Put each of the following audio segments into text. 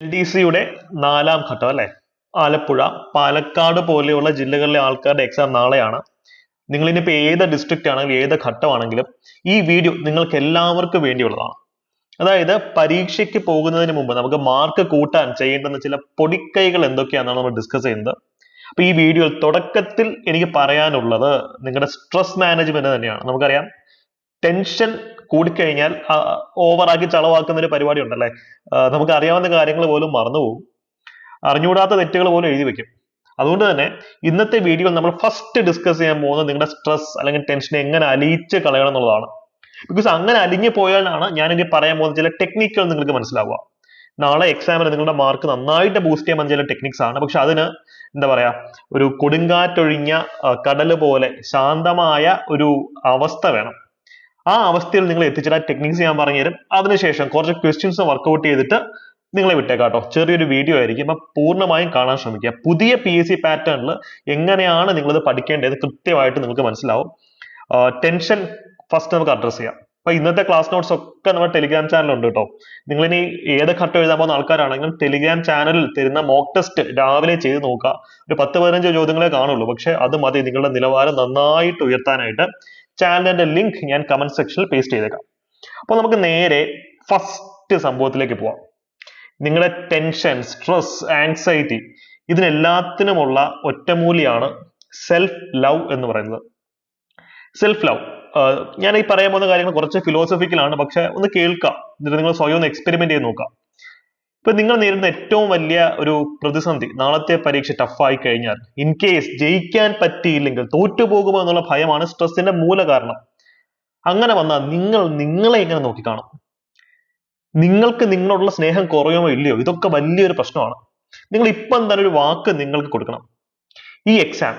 L D സിയുടെ നാലാം ഘട്ടം അല്ലെ? ആലപ്പുഴ പാലക്കാട് പോലെയുള്ള ജില്ലകളിലെ ആൾക്കാരുടെ എക്സാം നാളെയാണ്. നിങ്ങൾ ഇനിയിപ്പോൾ ഏത് ഡിസ്ട്രിക്റ്റ് ആണെങ്കിലും ഏത് ഘട്ടമാണെങ്കിലും ഈ വീഡിയോ നിങ്ങൾക്ക് എല്ലാവർക്കും വേണ്ടിയുള്ളതാണ്. അതായത് പരീക്ഷയ്ക്ക് പോകുന്നതിന് മുമ്പ് നമുക്ക് മാർക്ക് കൂട്ടാൻ ചെയ്യേണ്ടുന്ന ചില പൊടിക്കൈകൾ എന്തൊക്കെയാണെന്നാണ് നമ്മൾ ഡിസ്കസ് ചെയ്യുന്നത്. അപ്പൊ ഈ വീഡിയോയിൽ തുടക്കത്തിൽ എനിക്ക് പറയാനുള്ളത് നിങ്ങളുടെ സ്ട്രെസ് മാനേജ്മെന്റ് തന്നെയാണ്. നമുക്കറിയാം ടെൻഷൻ കൂടിക്കഴിഞ്ഞാൽ ഓവറാക്കി ചളവാക്കുന്ന ഒരു പരിപാടി ഉണ്ടല്ലേ നമുക്ക് അറിയാവുന്ന കാര്യങ്ങൾ പോലും മറന്നുപോകും അറിഞ്ഞുകൂടാത്ത തെറ്റുകൾ പോലും എഴുതി വെക്കും. അതുകൊണ്ട് തന്നെ ഇന്നത്തെ വീഡിയോ നമ്മൾ ഫസ്റ്റ് ഡിസ്കസ് ചെയ്യാൻ പോകുന്നത് നിങ്ങളുടെ സ്ട്രെസ് അല്ലെങ്കിൽ ടെൻഷൻ എങ്ങനെ അലിയിച്ച് കളയണം എന്നുള്ളതാണ്. ബിക്കോസ് അങ്ങനെ അലിഞ്ഞു പോയാലാണ് ഞാൻ ഇനി പറയാൻ പോകുന്ന ചില ടെക്നിക്കുകൾ നിങ്ങൾക്ക് മനസ്സിലാവുക. നാളെ എക്സാമിന് നിങ്ങളുടെ മാർക്ക് നന്നായിട്ട് ബൂസ്റ്റ് ചെയ്യാൻ ചില ടെക്നിക്സ് ആണ്. പക്ഷെ അതിന് എന്താ പറയാ ഒരു കൊടുങ്കാറ്റൊഴിഞ്ഞ കടൽ പോലെ ശാന്തമായ ഒരു അവസ്ഥ വേണം. ആ അവസ്ഥയിൽ നിങ്ങൾ എത്തിച്ചിട്ട് ആ ടെക്നിക്സ് ഞാൻ പറഞ്ഞുതരും അതിനുശേഷം കുറച്ച് ക്വസ്റ്റ്യൻസ് വർക്കൗട്ട് ചെയ്തിട്ട് നിങ്ങളെ വിട്ടേക്കാട്ടോ. ചെറിയൊരു വീഡിയോ ആയിരിക്കും. അപ്പൊ പൂർണമായും കാണാൻ ശ്രമിക്കുക. പുതിയ പി എസ് സി പാറ്റേണിൽ എങ്ങനെയാണ് നിങ്ങളിത് പഠിക്കേണ്ടത് കൃത്യമായിട്ട് നിങ്ങൾക്ക് മനസ്സിലാവും. ടെൻഷൻ ഫസ്റ്റ് നമുക്ക് അഡ്രസ് ചെയ്യാം. അപ്പൊ ഇന്നത്തെ ക്ലാസ് നോട്ട്സ് ഒക്കെ നമ്മുടെ ടെലിഗ്രാം ഉണ്ട് കേട്ടോ നിങ്ങൾ ഇനി ഏത് ഘട്ടം എഴുതാൻ പോകുന്ന ആൾക്കാരാണെങ്കിലും ടെലിഗ്രാം ചാനലിൽ തരുന്ന മോക്ക് ടെസ്റ്റ് രാവിലെ ചെയ്ത് നോക്കുക. ഒരു പത്ത് പതിനഞ്ച് ചോദ്യങ്ങളെ കാണുള്ളൂ. പക്ഷെ അത് മതി. നിങ്ങളുടെ നിലവാരം നന്നായിട്ട് ഉയർത്താനായിട്ട് ചാനലിന്റെ ലിങ്ക് ഞാൻ കമന്റ് സെക്ഷനിൽ പേസ്റ്റ് ചെയ്തേക്കാം. അപ്പൊ നമുക്ക് നേരെ ഫസ്റ്റ് സംഭവത്തിലേക്ക് പോവാം. നിങ്ങളുടെ ടെൻഷൻ സ്ട്രെസ് ആങ്സൈറ്റി ഇതിനെല്ലാത്തിനുമുള്ള ഒറ്റമൂലിയാണ് സെൽഫ് ലവ് എന്ന് പറയുന്നത്. സെൽഫ് ലവ് ഞാൻ ഈ പറയാൻ പോകുന്ന കാര്യങ്ങൾ കുറച്ച് ഫിലോസഫിക്കലാണ് പക്ഷെ ഒന്ന് കേൾക്കാം. എന്നിട്ട് നിങ്ങൾ സ്വയം ഒന്ന് എക്സ്പെരിമെന്റ് ചെയ്ത് നോക്കാം. ഇപ്പൊ നിങ്ങൾ നേരിടുന്ന ഏറ്റവും വലിയ ഒരു പ്രതിസന്ധി നാളത്തെ പരീക്ഷ ടഫായി കഴിഞ്ഞാൽ. ഇൻ കേസ് ജയിക്കാൻ പറ്റിയില്ലെങ്കിൽ തോറ്റുപോകുമോ എന്നുള്ള ഭയമാണ് സ്ട്രെസ്സിന്റെ മൂല കാരണം. അങ്ങനെ വന്നാൽ നിങ്ങൾ നിങ്ങളെ എങ്ങനെ നോക്കിക്കാണും? നിങ്ങൾക്ക് നിങ്ങളോടുള്ള സ്നേഹം കുറയുമോ ഇല്ലയോ? ഇതൊക്കെ വലിയൊരു പ്രശ്നമാണ്. നിങ്ങൾ ഇപ്പം തന്നെ ഒരു വാക്ക് നിങ്ങൾക്ക് കൊടുക്കണം. ഈ എക്സാം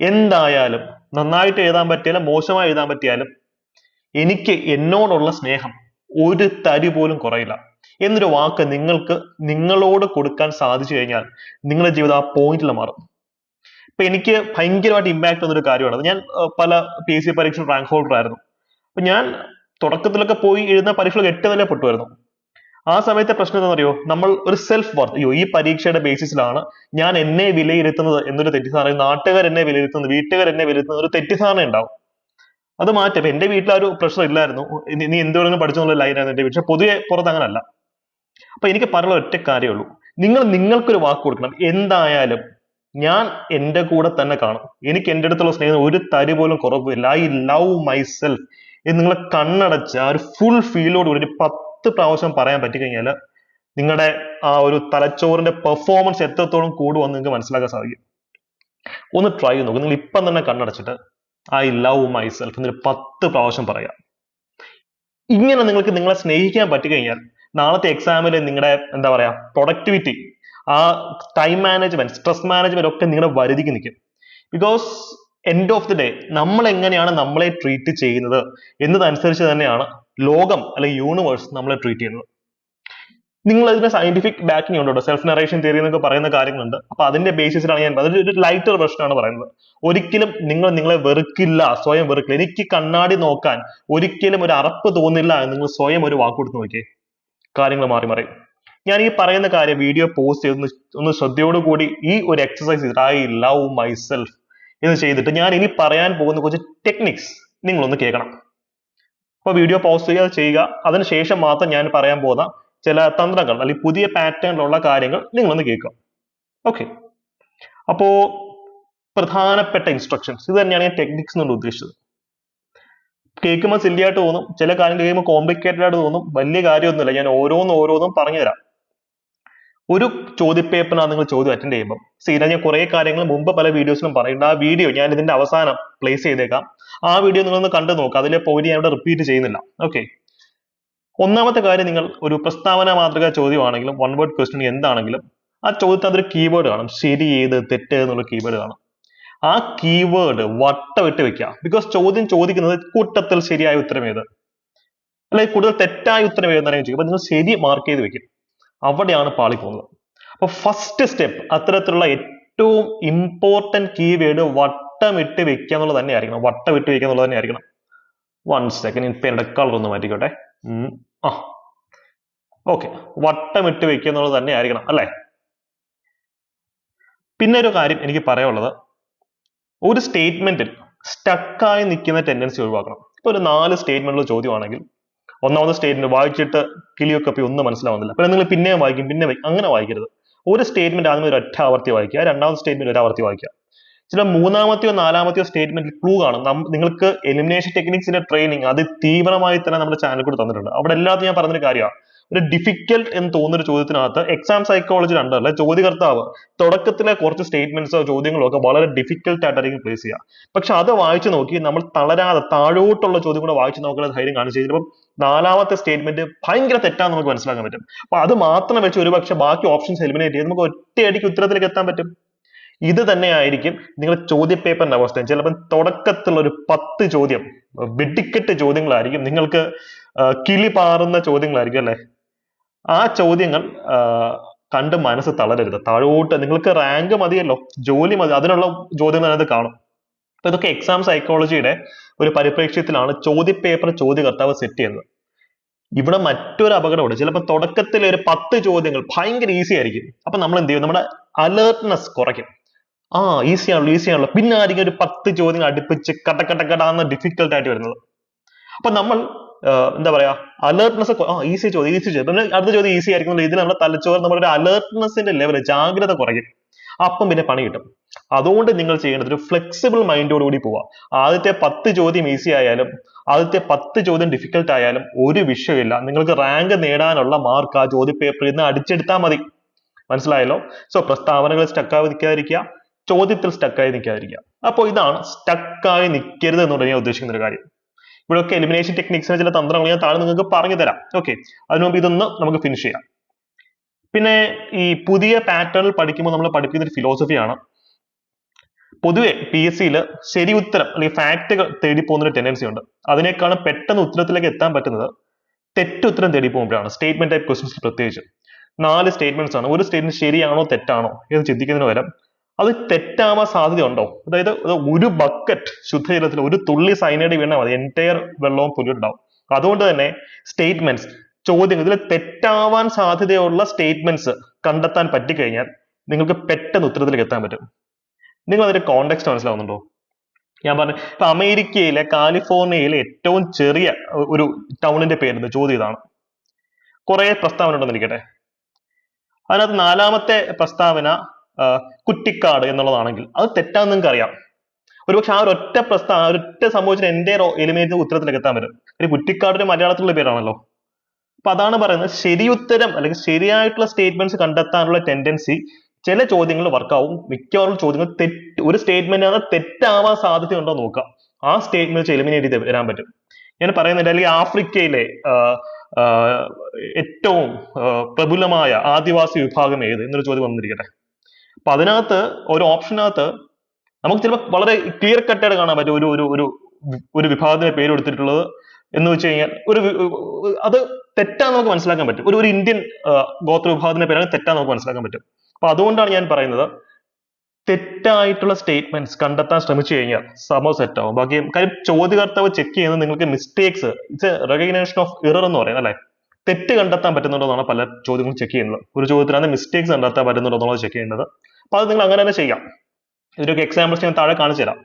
എന്തായാലും നന്നായിട്ട് എഴുതാൻ പറ്റിയാലും മോശമായി എഴുതാൻ പറ്റിയാലും എനിക്ക് എന്നോടുള്ള സ്നേഹം ഒരു തരി പോലും കുറയില്ല. എന്നൊരു വാക്ക് നിങ്ങൾക്ക് നിങ്ങളോട് കൊടുക്കാൻ സാധിച്ചു കഴിഞ്ഞാൽ നിങ്ങളുടെ ജീവിതം ആ പോയിന്റിൽ മാറും. ഇപ്പൊ എനിക്ക് ഭയങ്കരമായിട്ട് ഇമ്പാക്ട് വന്നൊരു കാര്യമാണ്. ഞാൻ പല പി എസ് സി പരീക്ഷ റാങ്ക് ഹോൾഡർ ആയിരുന്നു. അപ്പൊ ഞാൻ തുടക്കത്തിലൊക്കെ പോയി എഴുതുന്ന പരീക്ഷകൾ എട്ട് നില പെട്ടുവായിരുന്നു. ആ സമയത്തെ പ്രശ്നം എന്താണെന്നറിയോ? നമ്മൾ ഒരു സെൽഫ് വർത്ത് അയ്യോ ഈ പരീക്ഷയുടെ ബേസിസിലാണ് ഞാൻ എന്നെ വിലയിരുത്തുന്നത് എന്നൊരു തെറ്റിദ്ധാരണ നാട്ടുകാർ എന്നെ വിലയിരുത്തുന്നത് വീട്ടുകാർ എന്നെ വിലയിരുത്തുന്നത് ഒരു തെറ്റിദ്ധാരണ ഉണ്ടാവും. അത് മാറ്റും. എന്റെ വീട്ടിൽ ആ ഒരു പ്രശ്നം ഇല്ലായിരുന്നു. നീ നീ എന്തുകൊണ്ടും പഠിച്ചു എന്നുള്ള ലൈനായിരുന്നു എന്റെ വീട്ടിൽ. പൊതുവെ പുറത്ത് അങ്ങനല്ല. അപ്പൊ എനിക്ക് പറയാനുള്ള ഒറ്റ കാര്യമുള്ളൂ നിങ്ങൾ നിങ്ങൾക്കൊരു വാക്ക് കൊടുക്കണം. എന്തായാലും ഞാൻ എന്റെ കൂടെ തന്നെ കാണും. എനിക്ക് എന്റെ അടുത്തുള്ള സ്നേഹം ഒരു തരി പോലും കുറവില്ല. ഐ ലവ് മൈസെൽഫ് എന്ന് നിങ്ങളെ കണ്ണടച്ച് ആ ഒരു ഫുൾ ഫീലോട് കൂടി ഒരു പത്ത് പ്രാവശ്യം പറയാൻ പറ്റിക്കഴിഞ്ഞാൽ നിങ്ങളുടെ ആ ഒരു തലച്ചോറിന്റെ പെർഫോമൻസ് എത്രത്തോളം കൂടുമെന്ന് നിങ്ങൾക്ക് മനസ്സിലാക്കാൻ സാധിക്കും. ഒന്ന് ട്രൈ ചെയ്ത് നോക്ക്. നിങ്ങൾ ഇപ്പം തന്നെ കണ്ണടച്ചിട്ട് ഐ ലവ് മൈസെൽഫ് എന്നൊരു പത്ത് പ്രാവശ്യം പറയാം. ഇങ്ങനെ നിങ്ങൾക്ക് നിങ്ങളെ സ്നേഹിക്കാൻ പറ്റിക്കഴിഞ്ഞാൽ നാളത്തെ എക്സാമിൽ നിങ്ങളുടെ എന്താ പറയാ പ്രൊഡക്ടിവിറ്റി ആ ടൈം മാനേജ്മെന്റ് സ്ട്രെസ് മാനേജ്മെന്റ് ഒക്കെ നിങ്ങളുടെ വരുതിക്ക് നിൽക്കും. Because end of the day നമ്മൾ എങ്ങനെയാണ് നമ്മളെ ട്രീറ്റ് ചെയ്യുന്നത് എന്നതനുസരിച്ച് തന്നെയാണ് ലോകം അല്ലെങ്കിൽ യൂണിവേഴ്സ് നമ്മളെ ട്രീറ്റ് ചെയ്യുന്നത്. നിങ്ങൾ അതിന് സയന്റിഫിക് ബാക്കിംഗ് ഉണ്ട് സെൽഫ് നറേഷൻ തിയറി എന്നൊക്കെ പറയുന്ന കാര്യങ്ങളുണ്ട്. അപ്പൊ അതിന്റെ ബേസിസിലാണ് ഞാൻ അതൊരു ഒരു ലൈറ്റർ പ്രശ്നമാണ് പറയുന്നത്. ഒരിക്കലും നിങ്ങൾ നിങ്ങളെ വെറുക്കില്ല സ്വയം വെറുക്കില്ല. എനിക്ക് കണ്ണാടി നോക്കാൻ ഒരിക്കലും ഒരു അറപ്പ് തോന്നില്ല എന്ന് നിങ്ങൾ സ്വയം ഒരു വാക്ക് കൊടുത്ത് നോക്കിയേ. കാര്യങ്ങൾ മാറി മാറി. ഞാൻ ഈ പറയുന്ന കാര്യം വീഡിയോ പോസ്റ്റ് ചെയ്ത് ഒന്ന് ശ്രദ്ധയോടുകൂടി ഈ ഒരു എക്സസൈസ് ചെയ്തിട്ട് ഐ ലവ് മൈസെൽഫ് എന്ന് ചെയ്തിട്ട് ഞാൻ ഇനി പറയാൻ പോകുന്ന കുറച്ച് ടെക്നിക്സ് നിങ്ങളൊന്ന് കേൾക്കണം. അപ്പൊ വീഡിയോ പോസ് ചെയ്യുക ചെയ്യുക. അതിനുശേഷം മാത്രം ഞാൻ പറയാൻ പോകുന്ന ചില തന്ത്രങ്ങൾ അല്ലെങ്കിൽ പുതിയ പാറ്റേണിലുള്ള കാര്യങ്ങൾ നിങ്ങളൊന്ന് കേൾക്കുക. ഓക്കെ അപ്പോ പ്രധാനപ്പെട്ട ഇൻസ്ട്രക്ഷൻസ് ഇത് തന്നെയാണ് ഞാൻ ടെക്നിക്സ് കൊണ്ട് ഉദ്ദേശിച്ചത്. കേൾക്കുമ്പോൾ സില്ലി ആയിട്ട് തോന്നും. ചില കാര്യങ്ങൾ കേൾക്കുമ്പോൾ കോംപ്ലിക്കേറ്റഡ് ആയിട്ട് തോന്നും. വലിയ കാര്യമൊന്നുമില്ല. ഞാൻ ഓരോന്നും ഓരോന്നും പറഞ്ഞു തരാം ഒരു ചോദ്യപേപ്പറിനാണ് നിങ്ങൾ ചോദ്യം അറ്റൻഡ് ചെയ്യുമ്പോൾ സീന ഞാൻ കുറെ കാര്യങ്ങൾ മുമ്പ് പല വീഡിയോസിലും പറയുന്നുണ്ട്. ആ വീഡിയോ ഞാൻ ഇതിന്റെ അവസാനം പ്ലേസ് ചെയ്തേക്കാം. ആ വീഡിയോ നിങ്ങൾ ഒന്ന് കണ്ടു നോക്കുക അതിലെ പോയിന്റ് ഞാൻ ഇവിടെ റിപ്പീറ്റ് ചെയ്യുന്നില്ല. ഓക്കെ ഒന്നാമത്തെ കാര്യം നിങ്ങൾ ഒരു പ്രസ്താവന മാതൃക ചോദ്യമാണെങ്കിലും വൺ വേർഡ് ക്വസ്റ്റ്യൻ എന്താണെങ്കിലും ആ ചോദ്യത്തിൽ അതൊരു കീവേഡ് കാണും. ശരി ഏത് തെറ്റ് എന്നുള്ള കീവേഡ് കാണും. ആ കീവേഡ് വട്ടമിട്ട് വെക്കുക ബിക്കോസ് ചോദ്യം ചോദിക്കുന്നത് കൂട്ടത്തിൽ ശരിയായ ഉത്തരം ഏത്? അല്ലെ കൂടുതൽ തെറ്റായ ഉത്തരം ഏതെന്നാണ് ചോദിക്കും അപ്പൊ നിങ്ങൾ ശരി മാർക്ക് ചെയ്ത് വെക്കും. അവിടെയാണ് പാളി പോകുന്നത്. അപ്പൊ ഫസ്റ്റ് സ്റ്റെപ്പ് അത്തരത്തിലുള്ള ഏറ്റവും ഇമ്പോർട്ടന്റ് കീവേഡ് വട്ടമിട്ട് വെക്കുക എന്നുള്ളത് തന്നെ ആയിരിക്കണം. വട്ടമിട്ട് വെക്കുക എന്നുള്ളത് തന്നെ ആയിരിക്കണം. വൺ സെക്കൻഡ് ഇപ്പൊ എന്റെ കളർ ഒന്ന് മാറ്റിക്കോട്ടെ. ഉം. ആ. ഓക്കെ വട്ടമിട്ട് വെക്കുക എന്നുള്ളത് തന്നെ ആയിരിക്കണം അല്ലേ? പിന്നെ ഒരു കാര്യം എനിക്ക് പറയാനുള്ളത്. ഒരു സ്റ്റേറ്റ്മെന്റിൽ സ്റ്റക്കായി നിൽക്കുന്ന ടെൻഡൻസി ഒഴിവാക്കണം. ഇപ്പൊ ഒരു നാല് സ്റ്റേറ്റ്മെന്റുള്ള ചോദ്യമാണെങ്കിൽ ഒന്നാമത്തെ സ്റ്റേറ്റ്മെന്റ് വായിച്ചിട്ട് കിളിയൊക്കെ ഒന്നും മനസ്സിലാവുന്നില്ല. പിന്നെ നിങ്ങൾ പിന്നെയും വായിക്കും പിന്നെ അങ്ങനെ വായിക്കരുത്. ഒരു സ്റ്റേറ്റ്മെന്റ് ആദ്യം ഒരു ഒറ്റ ആവർത്തി വായിക്കുക രണ്ടാമത്തെ സ്റ്റേറ്റ്മെന്റ് ഒരു ആവർത്തി വായിക്കുക. ചില മൂന്നാമത്തെയോ നാലാമത്തെയോ സ്റ്റേറ്റ്മെന്റിൽ ക്ലൂ കാണും. നിങ്ങൾക്ക് എലിമിനേഷൻ ടെക്നിക്സിന്റെ ട്രെയിനിങ് അത് തീവ്രമായി തന്നെ നമ്മുടെ ചാനൽ കൂടെ തന്നിട്ടുണ്ട്. അവിടെ എല്ലാത്തിനും ഞാൻ പറഞ്ഞൊരു കാര്യമാണ്. ഒരു ഡിഫിക്കൽട്ട് എന്ന് തോന്നുന്ന ഒരു ചോദ്യത്തിനകത്ത് എക്സാം സൈക്കോളജി അണ്ടറിലെ ചോദ്യകർത്താവ് തുടക്കത്തിലെ കുറച്ച് സ്റ്റേറ്റ്മെന്റ്സോ ചോദ്യങ്ങളോ ഒക്കെ വളരെ ഡിഫിക്കൽട്ട് ആയിട്ടായിരിക്കും പ്ലേസ് ചെയ്യുക. പക്ഷെ അത് വായിച്ചു നോക്കി നമ്മൾ തളരാതെ താഴോട്ടുള്ള ചോദ്യം കൂടെ വായിച്ചു നോക്കുന്ന ധൈര്യം കാണിച്ചു കഴിഞ്ഞപ്പം നാലാമത്തെ സ്റ്റേറ്റ്മെന്റ് ഭയങ്കര തെറ്റാന്ന് നമുക്ക് മനസ്സിലാക്കാൻ പറ്റും. അപ്പൊ അത് മാത്രം വെച്ച് ഒരുപക്ഷെ ബാക്കി ഓപ്ഷൻസ് എലിമിനേറ്റ് ചെയ്ത് നമുക്ക് ഒറ്റയടിക്ക് ഉത്തരത്തിലേക്ക് എത്താൻ പറ്റും. ഇത് തന്നെയായിരിക്കും നിങ്ങളുടെ ചോദ്യ പേപ്പറിന്റെ അവസ്ഥ. ചിലപ്പോൾ തുടക്കത്തിലുള്ള ഒരു പത്ത് ചോദ്യം വെടിക്കെട്ട് ചോദ്യങ്ങളായിരിക്കും നിങ്ങൾക്ക് കിളി പാറുന്ന ചോദ്യങ്ങളായിരിക്കും അല്ലെ? ആ ചോദ്യങ്ങൾ കണ്ട് മനസ്സ് തളരരുത്. താഴോട്ട് നിങ്ങൾക്ക് റാങ്ക് മതിയല്ലോ ജോലി മതി അതിനുള്ള ചോദ്യങ്ങൾ അതിനകത്ത് കാണും. അപ്പൊ ഇതൊക്കെ എക്സാം സൈക്കോളജിയുടെ ഒരു പരിപ്രേക്ഷ്യത്തിലാണ് ചോദ്യപേപ്പർ ചോദ്യകർത്താവ് സെറ്റ് ചെയ്യുന്നത്. ഇവിടെ മറ്റൊരു അപകടമുണ്ട് ചിലപ്പോൾ തുടക്കത്തിൽ ഒരു പത്ത് ചോദ്യങ്ങൾ ഭയങ്കര ഈസി ആയിരിക്കും. അപ്പൊ നമ്മൾ എന്ത് ചെയ്യും? നമ്മുടെ അലേർട്ട്നെസ് കുറയ്ക്കും. ആ ഈസി ആണല്ലോ ഈസി ആണല്ലോ. പിന്നെ ആയിരിക്കും ഒരു പത്ത് ചോദ്യങ്ങൾ അടുപ്പിച്ച് കട്ട കട്ട കടാന്ന് ഡിഫിക്കൽട്ട് ആയിട്ട് വരുന്നത്. അപ്പൊ നമ്മൾ എന്താ പറയാ അലേർട്ട്നെസ് ഈസി ചോദ്യം ഈസി ചോദ്യം. പിന്നെ അടുത്ത ചോദ്യം ഈസി ആയിരിക്കും. ഇതിൽ നമ്മുടെ തലച്ചോറ് നമ്മുടെ ഒരു അലേർട്ട്നെസ്സിന്റെ ലെവൽ ജാഗ്രത കുറയും അപ്പം പിന്നെ പണി കിട്ടും. അതുകൊണ്ട് നിങ്ങൾ ചെയ്യേണ്ടത് ഒരു ഫ്ലെക്സിബിൾ മൈൻഡോട് കൂടി പോവുക ആദ്യത്തെ പത്ത് ചോദ്യം ഈസി ആയാലും ആദ്യത്തെ പത്ത് ചോദ്യം ഡിഫിക്കൽട്ട് ആയാലും ഒരു വിഷയമില്ല നിങ്ങൾക്ക് റാങ്ക് നേടാനുള്ള മാർക്ക് ആ ചോദ്യ പേപ്പറിൽ നിന്ന് അടിച്ചെടുത്താൽ മതി. മനസ്സിലായല്ലോ? സോ പ്രസ്താവനകൾ സ്റ്റക്കായി നിൽക്കാതിരിക്കുക ചോദ്യത്തിൽ സ്റ്റക്കായി നിൽക്കാതിരിക്കുക. അപ്പോൾ ഇതാണ് സ്റ്റക്കായി നിൽക്കരുത് എന്ന് ഞാൻ ഉദ്ദേശിക്കുന്ന ഒരു കാര്യം. ഇവിടെയൊക്കെ എലിമിനേഷൻ ടെക്നിക്സിന് ചില തന്ത്രങ്ങൾ ഞാൻ താഴെ നിങ്ങൾക്ക് പറഞ്ഞു തരാം ഓക്കെ അതിനു മുമ്പ് ഇതൊന്ന് നമുക്ക് ഫിനിഷ് ചെയ്യാം. പിന്നെ ഈ പുതിയ പാറ്റേണിൽ പഠിക്കുമ്പോൾ നമ്മൾ പഠിക്കുന്ന ഒരു ഫിലോസഫിയാണ് പൊതുവെ പി എസ് സിയിൽ ശരി ഉത്തരം അല്ലെങ്കിൽ ഫാക്റ്റുകൾ തേടി പോകുന്ന ഒരു ടെൻഡൻസി ഉണ്ട്. അതിനേക്കാളും പെട്ടെന്ന് ഉത്തരത്തിലേക്ക് എത്താൻ പറ്റുന്നത് തെറ്റുത്തരം തേടി പോകുമ്പോഴാണ്. സ്റ്റേറ്റ്മെന്റ് ടൈപ്പ് ക്വസ്റ്റ്യൻസ് പ്രത്യേകിച്ച്. നാല് സ്റ്റേറ്റ്മെന്റ്സ് ആണ്. ഒരു സ്റ്റേറ്റ്മെന്റ് ശരിയാണോ തെറ്റാണോ എന്ന് ചിന്തിക്കുന്നതിന് പകരം അത് തെറ്റാവാൻ സാധ്യതയുണ്ടോ? അതായത് അത് ഒരു ബക്കറ്റ് ശുദ്ധജലത്തിൽ ഒരു തുള്ളി സൈനൈഡ് വീണാൽ മതി. എന്റയർ വെള്ളവും പുല്ലുണ്ടാവും. അതുകൊണ്ട് തന്നെ സ്റ്റേറ്റ്മെന്റ്സ് ചോദ്യങ്ങൾ ഇതിൽ തെറ്റാവാൻ സാധ്യതയുള്ള സ്റ്റേറ്റ്മെന്റ്സ് കണ്ടെത്താൻ പറ്റിക്കഴിഞ്ഞാൽ നിങ്ങൾക്ക് പെട്ടെന്ന് ഉത്തരത്തിലേക്ക് എത്താൻ പറ്റും. നിങ്ങൾ അതിന്റെ കോണ്ടെക്സ്റ്റ് മനസ്സിലാവുന്നുണ്ടോ? ഞാൻ പറഞ്ഞു ഇപ്പൊ അമേരിക്കയിലെ കാലിഫോർണിയയിലെ ഏറ്റവും ചെറിയ ഒരു ടൗണിന്റെ പേര് ചോദ്യം ഇതാണ്. കുറെ പ്രസ്താവന ഉണ്ടെന്നിരിക്കട്ടെ അതിനകത്ത് നാലാമത്തെ പ്രസ്താവന കുറ്റിക്കാട് എന്നുള്ളതാണെങ്കിൽ അത് തെറ്റാന്ന് നിങ്ങൾക്ക് അറിയാം. ഒരുപക്ഷെ ആ ഒരൊറ്റ പ്രസ്താവന ഒരൊറ്റ സംഭവിച്ചിട്ട് എന്റെ എലിമിനേറ്റ് ഉത്തരത്തിലേക്ക് എത്താൻ പറ്റും. ഒരു മലയാളത്തിലുള്ള പേരാണല്ലോ. അപ്പൊ അതാണ് പറയുന്നത് ശരിയുത്തരം അല്ലെങ്കിൽ ശരിയായിട്ടുള്ള സ്റ്റേറ്റ്മെന്റ്സ് കണ്ടെത്താനുള്ള ടെൻഡൻസി ചില ചോദ്യങ്ങൾ വർക്കാവും മിക്കവാറും ചോദ്യങ്ങൾ തെറ്റ് ഒരു സ്റ്റേറ്റ്മെന്റ് ആണ് തെറ്റാവാൻ സാധ്യതയുണ്ടോ നോക്കുക. ആ സ്റ്റേറ്റ്മെന്റ് വെച്ച് എലിമിനേറ്റ് ചെയ്ത് വരാൻ പറ്റും. ഞാൻ പറയുന്നുണ്ട് അല്ലെങ്കിൽ ആഫ്രിക്കയിലെ ഏറ്റവും പ്രബലമായ ആദിവാസി വിഭാഗം ഏത്? എന്നൊരു ചോദ്യം വന്നിരിക്കട്ടെ. അപ്പൊ അതിനകത്ത് ഒരു ഓപ്ഷനകത്ത് നമുക്ക് ചിലപ്പോൾ വളരെ ക്ലിയർ കട്ടായിട്ട് കാണാൻ പറ്റും ഒരു ഒരു ഒരു ഒരു വിഭാഗത്തിന്റെ പേര് കൊടുത്തിട്ടുള്ളത് എന്ന് വെച്ച് കഴിഞ്ഞാൽ ഒരു അത് തെറ്റാന്ന് നമുക്ക് മനസ്സിലാക്കാൻ പറ്റും. ഒരു ഒരു ഇന്ത്യൻ ഗോത്ര വിഭാഗത്തിന്റെ പേരാണ് തെറ്റാന്ന് നമുക്ക് മനസ്സിലാക്കാൻ പറ്റും. അപ്പൊ അതുകൊണ്ടാണ് ഞാൻ പറയുന്നത് തെറ്റായിട്ടുള്ള സ്റ്റേറ്റ്മെന്റ്സ് കണ്ടെത്താൻ ശ്രമിച്ചു കഴിഞ്ഞാൽ സംഭവം സെറ്റ് ആവും. ബാക്കി കാര്യം ചോദ്യകർത്താവ് ചെക്ക് ചെയ്യുന്നത് നിങ്ങൾക്ക് mistakes it's recognition of error എന്ന് പറയുന്നത് അല്ലെ? തെറ്റ് കണ്ടെത്താൻ പറ്റുന്നുണ്ടോന്നാണ് പല ചോദ്യങ്ങളും ചെക്ക് ചെയ്യുന്നത്. ഒരു ചോദ്യത്തിലാണ് മിസ്റ്റേക്സ് കണ്ടെത്താൻ പറ്റുന്നുണ്ടോ എന്നുള്ളത് ചെക്ക് ചെയ്യുന്നത്. അപ്പൊ അത് നിങ്ങൾ അങ്ങനെ തന്നെ ചെയ്യാം. ഇതിനൊക്കെ എക്സാമ്പിൾസ് ഞാൻ താഴെ കാണിച്ചു തരാം.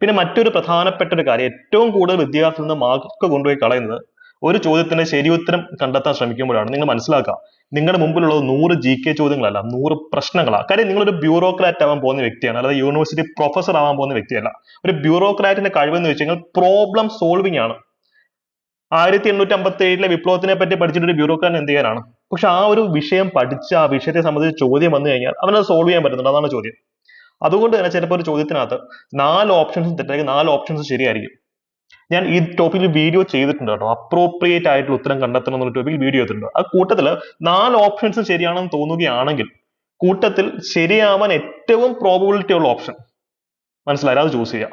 പിന്നെ മറ്റൊരു പ്രധാനപ്പെട്ട ഒരു കാര്യം ഏറ്റവും കൂടുതൽ വിദ്യാർത്ഥിയിൽ നിന്ന് മാർക്ക് കൊണ്ടുപോയി കളയുന്നത് ഒരു ചോദ്യത്തിന്റെ ശരിയുത്തരം കണ്ടെത്താൻ ശ്രമിക്കുമ്പോഴാണ്. നിങ്ങൾ മനസ്സിലാക്കുക നിങ്ങളുടെ മുമ്പിലുള്ളത് നൂറ് ജി കെ ചോദ്യങ്ങളല്ല നൂറ് പ്രശ്നങ്ങളാണ് കാര്യം നിങ്ങളൊരു ബ്യൂറോക്രാറ്റ് ആവാൻ പോകുന്ന വ്യക്തിയാണ് അല്ലാതെ യൂണിവേഴ്സിറ്റി പ്രൊഫസർ ആവാൻ പോകുന്ന വ്യക്തിയല്ല. ഒരു ബ്യൂറോക്രാറ്റിന്റെ കഴിവെന്ന് വെച്ച് കഴിഞ്ഞാൽ പ്രോബ്ലം സോൾവിംഗ് ആണ്. ആയിരത്തി എണ്ണൂറ്റി അമ്പത്തി ഏഴിലെ വിപ്ലവത്തിനെ പറ്റി പഠിച്ചിട്ട് ഒരു ബ്യൂറോക്രാറ്റ് എന്ത് ചെയ്യാനാണ്? പക്ഷെ ആ ഒരു വിഷയം പഠിച്ച ആ വിഷയത്തെ സംബന്ധിച്ച് ചോദ്യം വന്നു കഴിഞ്ഞാൽ അവനത് സോൾവ് ചെയ്യാൻ പറ്റുന്നുണ്ട്. അതാണ് ചോദ്യം. അതുകൊണ്ട് തന്നെ ചിലപ്പോൾ ഒരു ചോദ്യത്തിനകത്ത് നാല് ഓപ്ഷൻസ് തെറ്റായിരിക്കും നാല് ഓപ്ഷൻസ് ശരിയായിരിക്കും. ഞാൻ ഈ ടോപ്പിക്കിൽ വീഡിയോ ചെയ്തിട്ടുണ്ട് കേട്ടോ. അപ്രോപ്രിയേറ്റ് ആയിട്ടുള്ള ഉത്തരം കണ്ടെത്തണം എന്നുള്ള ടോപ്പിക്കിൽ വീഡിയോ ചെയ്തിട്ടുണ്ട്. ആ കൂട്ടത്തിൽ നാല് ഓപ്ഷൻസ് ശരിയാണെന്ന് തോന്നുകയാണെങ്കിൽ കൂട്ടത്തിൽ ശരിയാവാൻ ഏറ്റവും പ്രോബിലിറ്റി ഉള്ള ഓപ്ഷൻ മനസ്സിലായാലും അത് ചൂസ് ചെയ്യാം.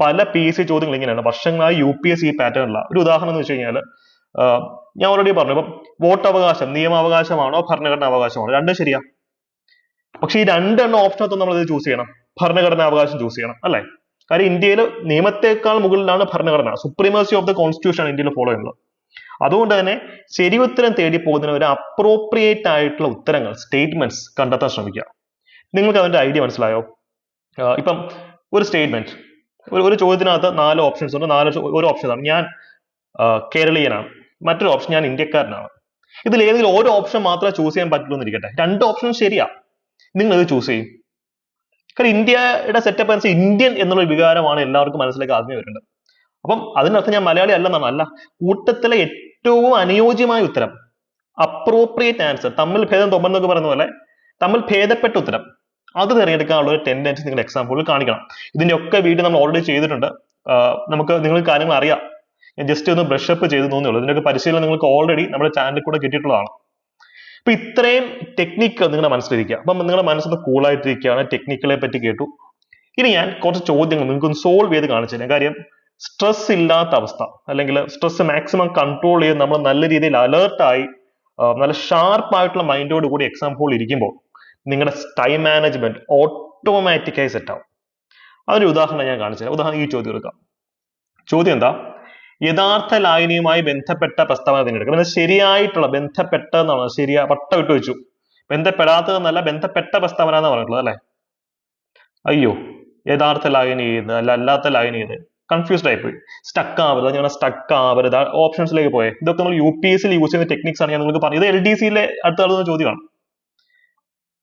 പല പി എസ് സി ചോദ്യങ്ങൾ ഇങ്ങനെയാണ്. വർഷങ്ങളായി യു പി എസ് സി പാറ്റേണില്ല ഒരു ഉദാഹരണം എന്ന് വെച്ച് കഴിഞ്ഞാൽ ഞാൻ ഓൾറെഡി പറഞ്ഞു. ഇപ്പം വോട്ടവകാശം നിയമാവകാശമാണോ ഭരണഘടനാ അവകാശമാണോ? രണ്ടും ശരിയാ. പക്ഷെ ഈ രണ്ടെണ്ണം ഓപ്ഷനകത്ത് നമ്മൾ ഇത് ചൂസ് ചെയ്യണം. ഭരണഘടനാ അവകാശം ചൂസ് ചെയ്യണം. അല്ലെ? കാര്യം ഇന്ത്യയിൽ നിയമത്തെക്കാൾ മുകളിലാണ് ഭരണഘടന. സുപ്രീമസി ഓഫ് ദ കോൺസ്റ്റിറ്റ്യൂഷൻ ആണ് ഇന്ത്യയിൽ ഫോളോ ചെയ്യുന്നത്. അതുകൊണ്ട് തന്നെ ശരി ഉത്തരം തേടി പോകുന്നതിന് ഒരു അപ്രോപ്രിയേറ്റ് ആയിട്ടുള്ള ഉത്തരങ്ങൾ സ്റ്റേറ്റ്മെന്റ്സ് കണ്ടെത്താൻ ശ്രമിക്കുക. നിങ്ങൾക്ക് അതിന്റെ ഐഡിയ മനസ്സിലായോ? ഇപ്പം ഒരു സ്റ്റേറ്റ്മെന്റ് ഒരു ചോദ്യത്തിനകത്ത് നാല് ഓപ്ഷൻസ് ഉണ്ട്. നാല് ഒരു ഓപ്ഷൻ ഞാൻ കേരളീയനാണ്. മറ്റൊരു ഓപ്ഷൻ ഞാൻ ഇന്ത്യക്കാരനാണ്. ഇതിൽ ഏതെങ്കിലും ഒരു ഓപ്ഷൻ മാത്രമേ ചൂസ് ചെയ്യാൻ പറ്റുള്ളൂ എന്നിരിക്കട്ടെ രണ്ട് ഓപ്ഷൻ ശരിയാ. നിങ്ങൾ ഇത് ചൂസ് ചെയ്യും. കാരണം ഇന്ത്യയുടെ സെറ്റപ്പ് അനുസരിച്ച് ഇന്ത്യൻ എന്നുള്ള വികാരമാണ് എല്ലാവർക്കും മനസ്സിലേക്ക് ആദ്യമേ വരുന്നത്. അപ്പം അതിനർത്ഥം ഞാൻ മലയാളി അല്ലെന്നാണ് അല്ല കൂട്ടത്തിലെ ഏറ്റവും അനുയോജ്യമായ ഉത്തരം അപ്രോപ്രിയേറ്റ് ആൻസർ തമ്മിൽ ഭേദം തൊമ്പൻ എന്നൊക്കെ പറയുന്ന പോലെ തമ്മിൽ ഭേദപ്പെട്ട ഉത്തരം. അത് തിരഞ്ഞെടുക്കാനുള്ള ഒരു ടെൻഡൻസി നിങ്ങൾ എക്സാമ്പിളിൽ കാണിക്കണം. ഇതിന്റെ ഒക്കെ വീഡിയോ നമ്മൾ ഓൾറെഡി ചെയ്തിട്ടുണ്ട്. നമുക്ക് നിങ്ങൾ കാര്യങ്ങൾ അറിയാം. ഞാൻ ജസ്റ്റ് ഒന്ന് ബ്രഷ് അപ്പ് ചെയ്തു തോന്നുള്ളൂ ഇതിന്റെയൊക്കെ പരിശീലനം നിങ്ങൾക്ക് ഓൾറെഡി നമ്മുടെ ചാനലിൽ കൂടെ കിട്ടിയിട്ടുള്ളതാണ്. അപ്പൊ ഇത്രയും ടെക്നിക്ക് നിങ്ങളുടെ മനസ്സിലിരിക്കുക. അപ്പം നിങ്ങളുടെ മനസ്സൊന്ന് കൂളായിട്ടിരിക്കുകയാണ് ടെക്നിക്കുകളെ പറ്റി കേട്ടു. ഇനി ഞാൻ കുറച്ച് ചോദ്യങ്ങൾ നിങ്ങൾക്ക് ഒന്ന് സോൾവ് ചെയ്ത് കാണിച്ചു തരാം. കാര്യം സ്ട്രെസ് ഇല്ലാത്ത അവസ്ഥ അല്ലെങ്കിൽ സ്ട്രെസ് മാക്സിമം കൺട്രോൾ ചെയ്ത് നമ്മൾ നല്ല രീതിയിൽ അലേർട്ടായി നല്ല ഷാർപ്പായിട്ടുള്ള മൈൻഡോട് കൂടി എക്സാം ഹോൾ ഇരിക്കുമ്പോൾ നിങ്ങളുടെ ടൈം മാനേജ്മെന്റ് ഓട്ടോമാറ്റിക്കായി സെറ്റ് ആവും. അതിന്റെ ഉദാഹരണം ഞാൻ കാണിച്ചു ഉദാഹരണം ഈ ചോദ്യം എടുക്കാം. ചോദ്യം എന്താ? യഥാർത്ഥ ലായനിയുമായി ബന്ധപ്പെട്ട പ്രസ്താവന തിരഞ്ഞെടുക്കുക. അത് ശരിയായിട്ടുള്ള ബന്ധപ്പെട്ട എന്നാണ് ശരിയാ പട്ട വിട്ടു വെച്ചു. ബന്ധപ്പെടാത്തതെന്നല്ല ബന്ധപ്പെട്ട പ്രസ്താവന എന്ന് പറഞ്ഞിട്ടുള്ളത് അല്ലെ? അയ്യോ യഥാർത്ഥ ലായനി ഏത്? അല്ല അല്ലാത്ത ലായനി ഏത്? കൺഫ്യൂസ്ഡ് ആയിപ്പോയി സ്റ്റക്ക് ആവരുത്. ഞാൻ സ്റ്റക്ക് ആവരുത്. ഓപ്ഷൻസിലേക്ക് പോയെ. ഇതൊക്കെ നമ്മൾ യു പി എസ് യൂസ് ചെയ്യുന്ന ടെക്നിക്സ് ആണ് ഞാൻ നിങ്ങൾക്ക് പറഞ്ഞത്. എൽ ഡി സിയിലെ അടുത്ത ചോദ്യമാണ്.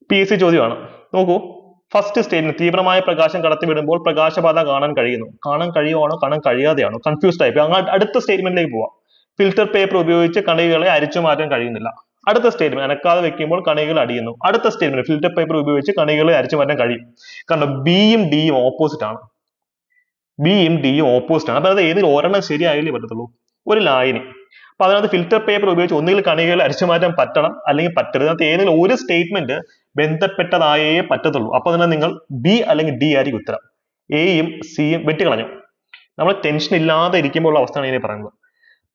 പി എസ് സി ചോദ്യമാണ്. നോക്കൂ. ഫസ്റ്റ് സ്റ്റേറ്റ്മെന്റ് തീവ്രമായ പ്രകാശം കടത്തിവിടുമ്പോൾ പ്രകാശപാത കാണാൻ കഴിയുന്നു. കാണാൻ കഴിയുവാണോ? കാണാൻ കഴിയാതെയാണോ? കൺഫ്യൂസ്ഡ് ആയിപ്പോയി അങ്ങ് അടുത്ത സ്റ്റേറ്റ്മെന്റിലേക്ക് പോവാം. ഫിൽറ്റർ പേപ്പർ ഉപയോഗിച്ച് കണികകളെ അരിച്ചു മാറ്റാൻ കഴിയുന്നില്ല. അടുത്ത സ്റ്റേറ്റ്മെന്റ് അനക്കാതെ വെക്കുമ്പോൾ കണികകൾ അടിയുന്നു. അടുത്ത സ്റ്റേറ്റ്മെന്റ് ഫിൽറ്റർ പേപ്പർ ഉപയോഗിച്ച് കണികകളെ അരിച്ചു മാറ്റാൻ കഴിയും. കാരണം ബിയും ഡിയും ഓപ്പോസിറ്റ് ആണ്. ബിയും ഡിയും ഓപ്പോസിറ്റ് ആണ്. അപ്പൊ അത് ഏതിൽ ഒരെണ്ണം ശരിയായാലേ പറ്റത്തുള്ളൂ. ഒരു ലായനി അപ്പൊ അതിനകത്ത് ഫിൽറ്റർ പേപ്പർ ഉപയോഗിച്ച് ഒന്നുകിൽ കണികകളെ അരിച്ചു മാറ്റാൻ പറ്റണം അല്ലെങ്കിൽ പറ്റരുത്. അതിനകത്ത് ഏതെങ്കിലും ഒരു സ്റ്റേറ്റ്മെന്റ് ബന്ധപ്പെട്ടതായേ പറ്റത്തുള്ളൂ. അപ്പൊ തന്നെ നിങ്ങൾ ബി അല്ലെങ്കിൽ ഡി ആയിരിക്കും ഉത്തരം. എയും സിയും വെട്ടിക്കളഞ്ഞു. നമ്മൾ ടെൻഷൻ ഇല്ലാതെ ഇരിക്കുമ്പോൾ ഉള്ള അവസ്ഥയാണ് ഇതിനെ പറയുന്നത്.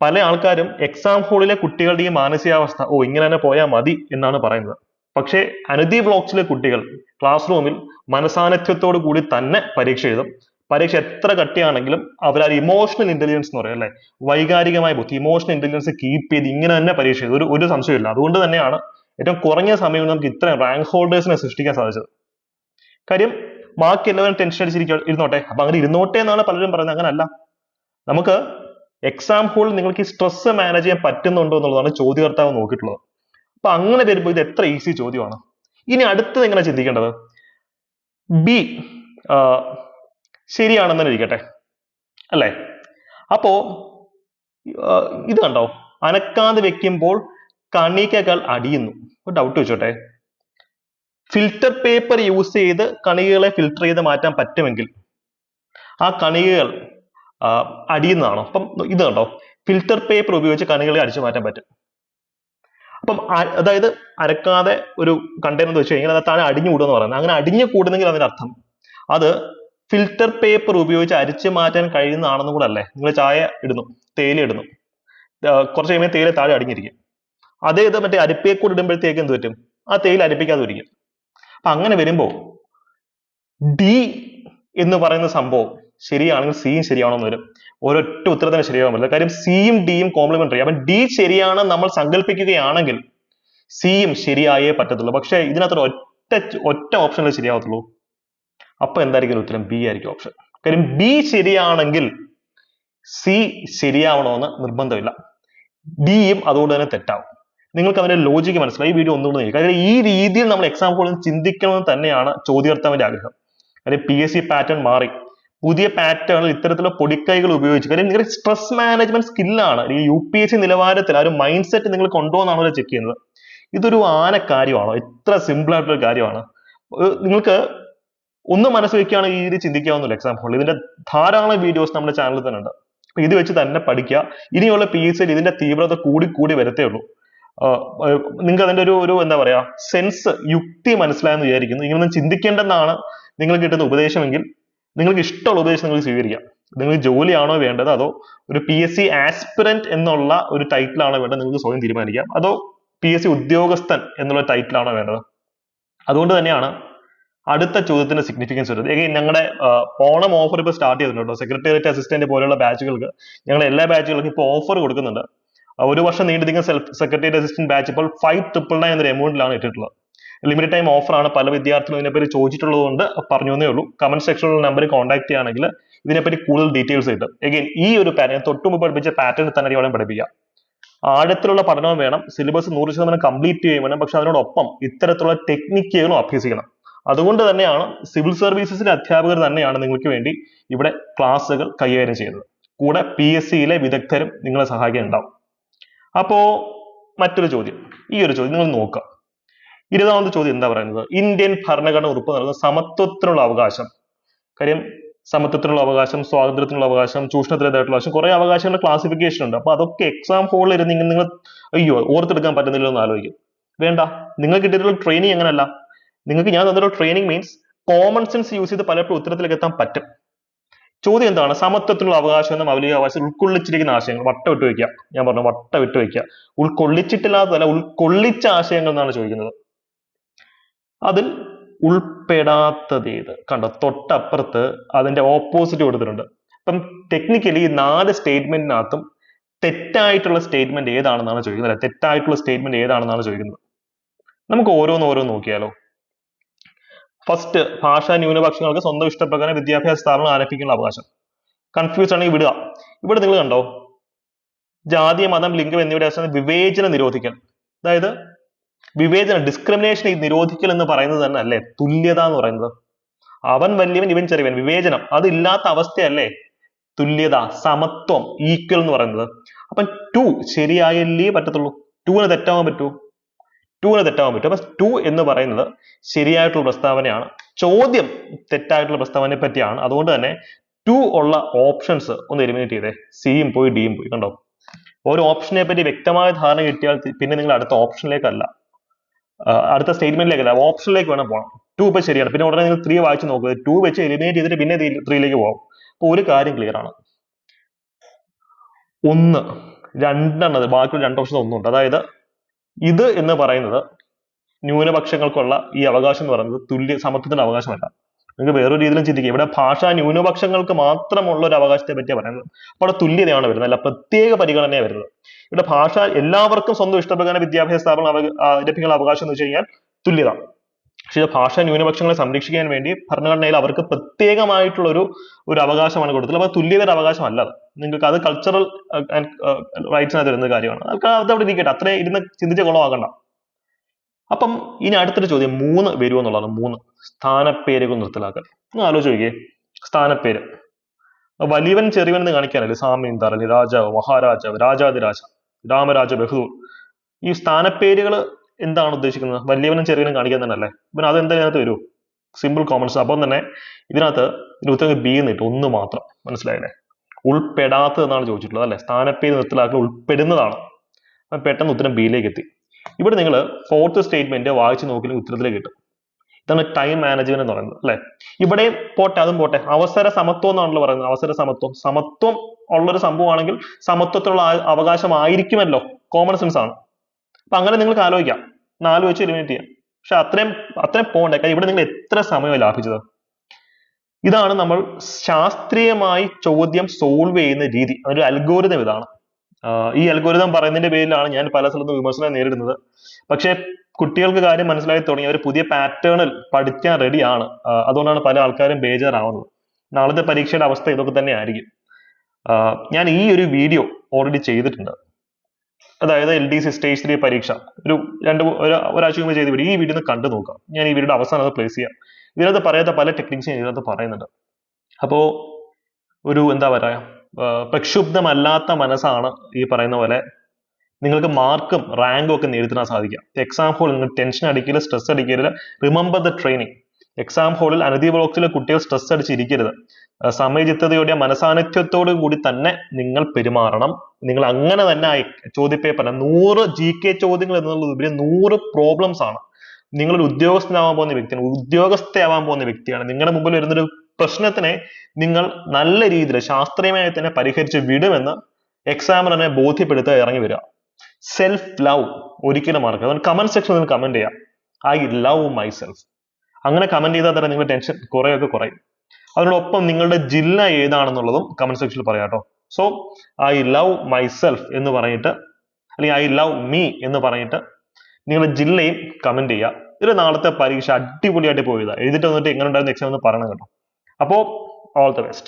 പല ആൾക്കാരും എക്സാം ഹോളിലെ കുട്ടികളുടെ ഈ മാനസികാവസ്ഥ ഓ ഇങ്ങനെ തന്നെ പോയാൽ മതി എന്നാണ് പറയുന്നത്. പക്ഷേ അനുദീപ് ബ്ലോക്സിലെ കുട്ടികൾ ക്ലാസ് റൂമിൽ മനസാന്നിധ്യത്തോടു കൂടി തന്നെ പരീക്ഷ എഴുതും. പരീക്ഷ എത്ര കട്ടിയാണെങ്കിലും അവർ ആ ഇമോഷണൽ ഇന്റലിജൻസ് എന്ന് പറയും അല്ലെ? വൈകാരികമായ ബുദ്ധി ഇമോഷണൽ ഇന്റലിജൻസ് കീപ്പ് ചെയ്ത് ഇങ്ങനെ തന്നെ പരീക്ഷ എഴുതും. ഒരു ഒരു സംശയമില്ല അതുകൊണ്ട് തന്നെയാണ് ഏറ്റവും കുറഞ്ഞ സമയം കൊണ്ട് നമുക്ക് ഇത്രയും റാങ്ക് ഹോൾഡേഴ്സിനെ സൃഷ്ടിക്കാൻ സാധിച്ചത്. കാര്യം ബാക്കി എല്ലാവരും ടെൻഷൻ അടിച്ചിരിക്ക ഇരുന്നോട്ടെ. അപ്പൊ അങ്ങനെ ഇരുന്നോട്ടെ എന്നാണ് പലരും പറയുന്നത്. അങ്ങനല്ല. നമുക്ക് എക്സാം ഹോളിൽ നിങ്ങൾക്ക് ഈ സ്ട്രെസ് മാനേജ് ചെയ്യാൻ പറ്റുന്നുണ്ടോ എന്നുള്ളതാണ് ചോദ്യകർത്താവ് നോക്കിയിട്ടുള്ളത്. അപ്പൊ അങ്ങനെ വരുമ്പോൾ ഇത് എത്ര ഈസി ചോദ്യമാണ്. ഇനി അടുത്തത് എങ്ങനെ ചിന്തിക്കേണ്ടത്? ബി ശരിയാണെന്ന് തന്നെ ഇരിക്കട്ടെ. അല്ലേ? അപ്പോ ഇത് കണ്ടോ? അനക്കാതെ വെക്കുമ്പോൾ കണികകൾ അടിയുന്നു. ഒരു ഡൗട്ട് വെച്ചോട്ടെ ഫിൽറ്റർ പേപ്പർ യൂസ് ചെയ്ത് കണികകളെ ഫിൽറ്റർ ചെയ്ത് മാറ്റാൻ പറ്റുമെങ്കിൽ ആ കണികകൾ അടിയുന്നതാണോ? അപ്പം ഇത് കണ്ടോ? ഫിൽറ്റർ പേപ്പർ ഉപയോഗിച്ച് കണികളെ അടിച്ചു മാറ്റാൻ പറ്റും. അപ്പം അതായത് അരക്കാതെ ഒരു കണ്ടെയ്നർ വെച്ച് കഴിഞ്ഞാൽ അത് താഴെ അടിഞ്ഞു കൂടുമെന്ന് പറയുന്നത്. അങ്ങനെ അടിഞ്ഞു കൂടുന്നെങ്കിൽ അതിന്റെ അർത്ഥം അത് ഫിൽറ്റർ പേപ്പർ ഉപയോഗിച്ച് അരിച്ചു മാറ്റാൻ കഴിയുന്നതാണെന്നും കൂടെ അല്ലേ? നിങ്ങൾ ചായ ഇടുന്നു തേയില ഇടുന്നു. കുറച്ച് കഴിയുമ്പോൾ തേയില താഴെ അടിഞ്ഞിരിക്കും. അതേ ഇത് മറ്റേ അരിപ്പയെക്കൂടെ ഇടുമ്പോഴത്തേക്ക് എന്ത് പറ്റും? ആ തേയില അരിപ്പിക്കാതെ ഇരിക്കും അപ്പൊ അങ്ങനെ വരുമ്പോ ഡി എന്ന് പറയുന്ന സംഭവം ശരിയാണെങ്കിൽ സിയും ശരിയാണോ എന്ന് വരും. ഒരൊറ്റ ഉത്തരത്തിന് ശരിയാവാൻ പറ്റില്ല. കാര്യം സിയും ഡിയും കോംപ്ലിമെന്ററി അപ്പം ഡി ശരിയാണെന്ന് നമ്മൾ സങ്കല്പിക്കുകയാണെങ്കിൽ സിയും ശരിയായേ പറ്റത്തുള്ളൂ. പക്ഷേ ഇതിനകത്ത് ഒറ്റ ഒറ്റ ഓപ്ഷനിൽ ശരിയാവത്തുള്ളൂ? അപ്പൊ എന്തായിരിക്കും ഉത്തരം? ബി ആയിരിക്കും ഓപ്ഷൻ കാര്യം ബി ശരിയാണെങ്കിൽ സി ശരിയാവണമെന്ന് നിർബന്ധമില്ല. ഡിയും അതുകൊണ്ട് തന്നെ തെറ്റാവും. നിങ്ങൾക്ക് അതിന്റെ ലോജിക്ക് മനസ്സിലായി. ഈ വീഡിയോ ഒന്നുകൂടെ നോക്കുക കാര്യം ഈ രീതിയിൽ നമ്മൾ എക്സാം ഹോളിൽ ചിന്തിക്കണമെന്ന് തന്നെയാണ് ചോദ്യകർത്താവിന്റെ ആഗ്രഹം. അതായത് പി എസ് സി പാറ്റേൺ മാറി. പുതിയ പാറ്റേണിൽ ഇത്തരത്തിലുള്ള പൊടിക്കൈകൾ ഉപയോഗിച്ച് കാര്യം നിങ്ങളുടെ സ്ട്രെസ് മാനേജ്മെന്റ് സ്കില്ലാണ് യു പി എസ് സി നിലവാരത്തിൽ ആ ഒരു മൈൻഡ് സെറ്റ് നിങ്ങൾ കൊണ്ടുപോകുന്നതാണോ ചെക്ക് ചെയ്യുന്നത്. ഇതൊരു ആന കാര്യമാണോ ഇത്ര സിമ്പിൾ ആയിട്ടുള്ള കാര്യമാണ് നിങ്ങൾക്ക് ഒന്ന് മനസ്സ് വെക്കുകയാണ് ഈ രീതി ചിന്തിക്കാവുന്നില്ല എക്സാം ഇതിന്റെ ധാരാളം വീഡിയോസ് നമ്മുടെ ചാനലിൽ തന്നെ ഉണ്ട്. ഇത് വെച്ച് തന്നെ പഠിക്കുക. ഇനിയുള്ള പി എസ് ഇതിന്റെ തീവ്രത കൂടി കൂടി വരത്തേ ഉള്ളൂ. നിങ്ങൾക്ക് അതിന്റെ ഒരു ഒരു എന്താ പറയാ സെൻസ് യുക്തി മനസ്സിലായെന്ന് വിചാരിക്കുന്നു. ഇങ്ങനൊന്നും ചിന്തിക്കേണ്ടെന്നാണ് നിങ്ങൾ കിട്ടുന്ന ഉപദേശമെങ്കിൽ നിങ്ങൾക്ക് ഇഷ്ടമുള്ള ഉപദേശം നിങ്ങൾ സ്വീകരിക്കാം. നിങ്ങൾ ജോലിയാണോ വേണ്ടത്? അതോ ഒരു പി എസ് സി ആസ്പിറന്റ് എന്നുള്ള ഒരു ടൈറ്റിൽ ആണോ വേണ്ടത്? നിങ്ങൾക്ക് സ്വയം തീരുമാനിക്കാം. അതോ പി എസ് സി ഉദ്യോഗസ്ഥൻ എന്നുള്ള ടൈറ്റിൽ ആണോ വേണ്ടത്? അതുകൊണ്ട് തന്നെയാണ് അടുത്ത ചോദ്യത്തിന്റെ സിഗ്നിഫിക്കൻസ് വരുന്നത്. ഞങ്ങടെ ഞങ്ങളുടെ ഓണം ഓഫർ ഇപ്പോൾ സ്റ്റാർട്ട് ചെയ്തിട്ടുണ്ട് സെക്രട്ടേറിയറ്റ് അസിസ്റ്റന്റ് പോലെയുള്ള ബാച്ചുകൾക്ക് ഞങ്ങൾ എല്ലാ ബാച്ചുകൾക്കും ഇപ്പോൾ ഓഫർ കൊടുക്കുന്നുണ്ട്. ഒരു വർഷം നീണ്ടു നിൽക്കുന്ന സെൽഫ് സെക്രട്ടറി അസിസ്റ്റന്റ് ബാച്ച് ഇപ്പോൾ ഫൈവ് ട്രിപ്പിൾ നയൻ എന്നൊരു എമൗണ്ടിലാണ് ഇട്ടിട്ടുള്ളത്. ലിമിറ്റഡ് ടൈം ഓഫറാണ് പല വിദ്യാർത്ഥികളും ഇതിനെപ്പറ്റി ചോദിച്ചിട്ടുള്ളത് കൊണ്ട് പറഞ്ഞു എന്നേ ഉള്ളൂ. കമന്റ് സെക്ഷനിലുള്ള നമ്പർ കോൺടാക്ട് ചെയ്യുകയാണെങ്കിൽ ഇതിനെപ്പറ്റി കൂടുതൽ ഡീറ്റെയിൽസ് കിട്ടും. എഗെയിൻ ഈ ഒരു പാറ്റേൺ തൊട്ട് മുമ്പ് പഠിപ്പിച്ച പാറ്റേൺ തന്നെ വേണം പഠിപ്പിക്കാം. ആഴത്തിലുള്ള പഠനവും വേണം. സിലബസ് നൂറ് ശതമാനം കംപ്ലീറ്റ് ചെയ്യുകയും വേണം. പക്ഷെ അതിനോടൊപ്പം ഇത്തരത്തിലുള്ള ടെക്നിക്കുകളും അഭ്യസിക്കണം. അതുകൊണ്ട് തന്നെയാണ് സിവിൽ സർവീസസിലെ അധ്യാപകർ തന്നെയാണ് നിങ്ങൾക്ക് വേണ്ടി ഇവിടെ ക്ലാസ്സുകൾ കൈകാര്യം ചെയ്യുന്നത്. കൂടെ പി എസ് സിയിലെ വിദഗ്ധരും നിങ്ങളെ സഹായിക്കാൻ ഉണ്ടാവും. അപ്പോ മറ്റൊരു ചോദ്യം. ഈ ഒരു ചോദ്യം നിങ്ങൾ നോക്കുക. ഇരുപതാമത്തെ ചോദ്യം എന്താ പറയുന്നത്? ഇന്ത്യൻ ഭരണഘടന ഉറപ്പ് നൽകുന്ന സമത്വത്തിനുള്ള അവകാശം. കാര്യം സമത്വത്തിനുള്ള അവകാശം സ്വാതന്ത്ര്യത്തിനുള്ള അവകാശം ചൂഷണത്തിനെതിരായിട്ടുള്ള അവകാശം കുറെ അവകാശങ്ങളുടെ ക്ലാസിഫിക്കേഷൻ ഉണ്ട്. അപ്പൊ അതൊക്കെ എക്സാം ഹോളിൽ ഇരുന്ന് ഇങ്ങനെ നിങ്ങൾ അയ്യോ ഓർത്തെടുക്കാൻ പറ്റുന്നില്ല എന്ന് ആലോചിക്കും. വേണ്ട. നിങ്ങൾ കിട്ടിയിട്ടുള്ള ട്രെയിനിങ് അങ്ങനല്ല. നിങ്ങൾക്ക് ഞാൻ തന്നിട്ടുള്ള training means common sense use ചെയ്ത് പലപ്പോഴും ഉത്തരത്തിലേക്ക് എത്താൻ പറ്റും. ചോദ്യം എന്താണ്? സമത്വത്തിനുള്ള അവകാശം എന്ന മൗലിക അവകാശം ഉൾക്കൊള്ളിച്ചിരിക്കുന്ന ആശയങ്ങൾ. വട്ട വിട്ട് വെക്കുക ഞാൻ പറഞ്ഞു വട്ട വിട്ട് വെക്കുക ഉൾക്കൊള്ളിച്ചിട്ടില്ലാത്തതല്ല ഉൾക്കൊള്ളിച്ച ആശയങ്ങൾ എന്നാണ് ചോദിക്കുന്നത്. അതിൽ ഉൾപ്പെടാത്തത് ഏത് കണ്ടോ? തൊട്ടപ്പുറത്ത് അതിന്റെ ഓപ്പോസിറ്റ് കൊടുത്തിട്ടുണ്ട്. അപ്പം ടെക്നിക്കലി ഈ നാല് സ്റ്റേറ്റ്മെന്റിനകത്തും തെറ്റായിട്ടുള്ള സ്റ്റേറ്റ്മെന്റ് ഏതാണെന്നാണ് ചോദിക്കുന്നത്? അല്ലെ തെറ്റായിട്ടുള്ള സ്റ്റേറ്റ്മെന്റ് ഏതാണെന്നാണ് ചോദിക്കുന്നത്? നമുക്ക് ഓരോന്ന് ഓരോന്ന് നോക്കിയാലോ? ഫസ്റ്റ് ഭാഷാ ന്യൂനപക്ഷങ്ങൾക്ക് സ്വന്തം ഇഷ്ടപ്രകാരം വിദ്യാഭ്യാസ സ്ഥാപനം ആരംഭിക്കാനുള്ള അവകാശം. കൺഫ്യൂസ് ആണെങ്കിൽ വിടുക. ഇവിടെ നിങ്ങൾ കണ്ടോ? ജാതി മതം ലിംഗം എന്നിവയുടെ അവസാനം വിവേചനം നിരോധിക്കൽ. അതായത് വിവേചനം ഡിസ്ക്രിമിനേഷൻ നിരോധിക്കൽ എന്ന് പറയുന്നത് തന്നെ അല്ലേ? തുല്യത എന്ന് പറയുന്നത്. അവൻ വലിയവൻ ഇവൻ ചെറിയവൻ. വിവേചനം. അതില്ലാത്ത അവസ്ഥയല്ലേ? തുല്യത സമത്വം ഈക്വൽ എന്ന് പറയുന്നത്. അപ്പം ടു ശരിയായല്ലേ പറ്റത്തുള്ളൂ? ടുവിന് തെറ്റാവാൻ പറ്റൂ ടുവിന് തെറ്റാവാൻ പറ്റും. അപ്പൊ ടു എന്ന് പറയുന്നത് ശരിയായിട്ടുള്ള പ്രസ്താവനയാണ്. ചോദ്യം തെറ്റായിട്ടുള്ള പ്രസ്താവനയെ പറ്റിയാണ്. അതുകൊണ്ട് തന്നെ ടു ഉള്ള ഓപ്ഷൻസ് ഒന്ന് എലിമിനേറ്റ് ചെയ്തേ. സിയും പോയി ഡിയും പോയി. കണ്ടോ? ഒരു ഓപ്ഷനെ പറ്റി വ്യക്തമായ ധാരണ കിട്ടിയാൽ പിന്നെ നിങ്ങൾ അടുത്ത ഓപ്ഷനിലേക്കല്ല അടുത്ത സ്റ്റേറ്റ്മെന്റിലേക്കല്ല ഓപ്ഷനിലേക്ക് വേണം പോകണം ടു ഇപ്പൊ ശരിയാണ്. പിന്നെ ഉടനെ നിങ്ങൾ ത്രീ വായിച്ച് നോക്കുക ടു വെച്ച് എലിമിനേറ്റ് ചെയ്തിട്ട് പിന്നെ ത്രീയിലേക്ക് പോകും അപ്പൊ ഒരു കാര്യം ക്ലിയർ ആണ്. ഒന്ന് രണ്ടെണ്ണത് ബാക്കി രണ്ട് ഓപ്ഷൻ ഒന്നുണ്ട് അതായത് ഇത് എന്ന് പറയുന്നത് ന്യൂനപക്ഷങ്ങൾക്കുള്ള ഈ അവകാശം എന്ന് പറയുന്നത് തുല്യ സമത്വത്തിന്റെ അവകാശമല്ല. നിങ്ങൾക്ക് വേറൊരു രീതിയിലും ചിന്തിക്കുക ഇവിടെ ഭാഷ ന്യൂനപക്ഷങ്ങൾക്ക് മാത്രമുള്ള ഒരു അവകാശത്തെ പറ്റിയാണ് പറയുന്നത്. അപ്പോൾ അവിടെ തുല്യതയാണ് വരുന്നത്. അല്ല പ്രത്യേക പരിഗണനയാണ് വരുന്നത്. ഇവിടെ ഭാഷ എല്ലാവർക്കും സ്വന്തം ഇഷ്ടപ്രകാരം വിദ്യാഭ്യാസ സ്ഥാപനം ലഭിക്കാനുള്ള അവകാശം എന്ന് വെച്ച് കഴിഞ്ഞാൽ തുല്യത. പക്ഷേ ഭാഷാ ന്യൂനപക്ഷങ്ങളെ സംരക്ഷിക്കാൻ വേണ്ടി ഭരണഘടനയിൽ അവർക്ക് പ്രത്യേകമായിട്ടുള്ള ഒരു ഒരു അവകാശമാണ് കൊടുത്തത് അപ്പൊ തുല്യതയുടെ അവകാശമല്ല അത്. നിങ്ങൾക്ക് അത് കൾച്ചറൽ റൈറ്റ്സിനകത്ത് വരുന്ന കാര്യമാണ്. അത് അവിടെ ഇരിക്കട്ടെ. അത്രയും ഇരുന്ന് ചിന്തിച്ച കുളമാകണ്ട അപ്പം ഇനി അടുത്തൊരു ചോദ്യം. മൂന്ന് വരുമോ എന്നുള്ളതാണ്. മൂന്ന്. സ്ഥാനപ്പേരുകൾ നിർത്തലാക്കൽ. ഒന്ന് ആലോചിച്ച് നോക്കിയേ. സ്ഥാനപ്പേര്. വലിയവൻ ചെറിയവൻ എന്ന് കാണിക്കാനല്ലേ? സാമ്യം തറലി രാജാവ് മഹാരാജാവ് രാജാതിരാജ രാമരാജ ബഹദൂർ. ഈ സ്ഥാനപ്പേരുകൾ എന്താണ് ഉദ്ദേശിക്കുന്നത്? വലിയവനും ചെറിയവനും കാണിക്കാൻ തന്നെ അല്ലേ പിന്നെ അതെന്താ ഇതിനകത്ത് വരൂ? സിമ്പിൾ കോമൺസ് അപ്പം തന്നെ ഇതിനകത്ത് ഇതിന് ഉത്തരം ബി കിട്ടും. ഒന്ന് മാത്രം. മനസ്സിലായില്ലേ? ഉൾപ്പെടാത്തത് എന്നാണ് ചോദിച്ചിട്ടുള്ളത് അല്ലെ? സ്ഥാനപ്പേര് നിർത്തലാക്കി ഉൾപ്പെടുന്നതാണ്. അപ്പം പെട്ടെന്ന് ഉത്തരം ബിയിലേക്ക് എത്തി. ഇവിടെ നിങ്ങൾ ഫോർത്ത് സ്റ്റേറ്റ്മെന്റ് വായിച്ച് നോക്കിയാൽ ഉത്തരത്തിലേക്ക് കിട്ടും. ഇതാണ് ടൈം മാനേജ്മെന്റ് എന്ന് പറയുന്നത് അല്ലെ? ഇവിടെ പോട്ടെ അതും പോട്ടെ. അവസര സമത്വം എന്നാണല്ലോ പറയുന്നത്. അവസര സമത്വം. സമത്വം ഉള്ളൊരു സംഭവമാണെങ്കിൽ സമത്വത്തിനുള്ള ആ- അവകാശമായിരിക്കുമല്ലോ. കോമൺ സെൻസ് ആണ്. അപ്പൊ അങ്ങനെ നിങ്ങൾക്ക് ആലോചിക്കാം. നാല് വെച്ച് എലിമിനേറ്റ് ചെയ്യാം. പക്ഷെ അത്രയും അത്രയും പോകണ്ടേ. കാര്യം ഇവിടെ നിങ്ങൾ എത്ര സമയം ലാഭിച്ചത്? ഇതാണ് നമ്മൾ ശാസ്ത്രീയമായി ചോദ്യം സോൾവ് ചെയ്യുന്ന രീതി. ഒരു അൽഗോരിതം ഇതാണ്. ഈ അൽഗോരിതം പറയുന്നതിന്റെ പേരിലാണ് ഞാൻ പല സ്ഥലത്തും വിമർശനം നേരിടുന്നത്. പക്ഷേ കുട്ടികൾക്ക് കാര്യം മനസ്സിലായി തുടങ്ങി. അവർ പുതിയ പാറ്റേണിൽ പഠിക്കാൻ റെഡിയാണ് അതുകൊണ്ടാണ് പല ആൾക്കാരും ബേജാറാവുന്നത്. നാളത്തെ പരീക്ഷയുടെ അവസ്ഥ ഇതൊക്കെ തന്നെ ആയിരിക്കും ഞാൻ ഈ ഒരു വീഡിയോ ഓൾറെഡി ചെയ്തിട്ടുണ്ട്. അതായത് L D C stage three പരീക്ഷ. ഒരു രണ്ട് ഒരാഴ്ച മുമ്പ് ചെയ്ത വീഡിയോ ഈ വീഡിയോ കണ്ടു നോക്കാം. ഞാൻ ഈ വീഡിയോയുടെ അവസാനം അത് പ്ലേസ് ചെയ്യാം. ഇതിനകത്ത് പറയാത്ത പല ടെക്നിക്സും ഇതിനകത്ത് പറയുന്നുണ്ട്. അപ്പോ ഒരു എന്താ പറയാ പ്രക്ഷുബ്ധമല്ലാത്ത മനസ്സാണ് ഈ പറയുന്ന പോലെ നിങ്ങൾക്ക് മാർക്കും റാങ്കും ഒക്കെ നേടിത്തരാൻ സാധിക്കുക എക്സാം ഹോൾ നിങ്ങൾ ടെൻഷൻ അടിക്കില്ല സ്ട്രെസ് അടിക്കില്ല റിമെമ്പർ ദ ട്രെയിനിങ് എക്സാം ഹോളിൽ അനധി ബ്ലോക്സിലെ കുട്ടികൾ സ്ട്രെസ് അടിച്ചിരിക്കരുത്. ആ, സമയചിത്തതയോടെ മനസാന്നിധ്യത്തോടു കൂടി തന്നെ നിങ്ങൾ പെരുമാറണം. നിങ്ങൾ അങ്ങനെ തന്നെ ചോദ്യപേപ്പറിന് നൂറ് ജി കെ ചോദ്യങ്ങൾ എന്നുള്ളതുപരി നൂറ് പ്രോബ്ലംസ് ആണ്. നിങ്ങളൊരു ഉദ്യോഗസ്ഥനാവാൻ പോകുന്ന വ്യക്തിയാണ് ഉദ്യോഗസ്ഥയാവാൻ പോകുന്ന വ്യക്തിയാണ്. നിങ്ങളുടെ മുമ്പിൽ വരുന്നൊരു പ്രശ്നത്തിനെ നിങ്ങൾ നല്ല രീതിയിൽ ശാസ്ത്രീയമായി തന്നെ പരിഹരിച്ച് വിടുമെന്ന് എക്സാമിനെ ബോധ്യപ്പെടുത്തുക ഇറങ്ങി വരിക. സെൽഫ് ലവ് ഒരിക്കലും മറക്കുക കമന്റ് സെക്ഷനിൽ കമന്റ് ചെയ്യാം. ഐ ലവ് മൈ സെൽഫ് അങ്ങനെ കമന്റ് ചെയ്താൽ തന്നെ നിങ്ങളുടെ ടെൻഷൻ കുറെയൊക്കെ കുറയും. അതിനോടൊപ്പം നിങ്ങളുടെ ജില്ല ഏതാണെന്നുള്ളതും കമന്റ് സെക്ഷനിൽ പറയാം കേട്ടോ. So I love myself എന്ന് പറഞ്ഞിട്ട് അല്ലെങ്കിൽ ഐ ലവ് മീ എന്ന് പറഞ്ഞിട്ട് നിങ്ങളുടെ ജില്ലയും കമന്റ് ചെയ്യുക. ഇത് നാളത്തെ പരീക്ഷ അടിപൊളിയായിട്ട് പോയതാ. എഴുതിട്ട് വന്നിട്ട് എങ്ങനെ ഉണ്ടായിരുന്നു എക്സാം എന്ന് പറയണം കേട്ടോ. അപ്പോൾ ഓൾ ദ ബെസ്റ്റ്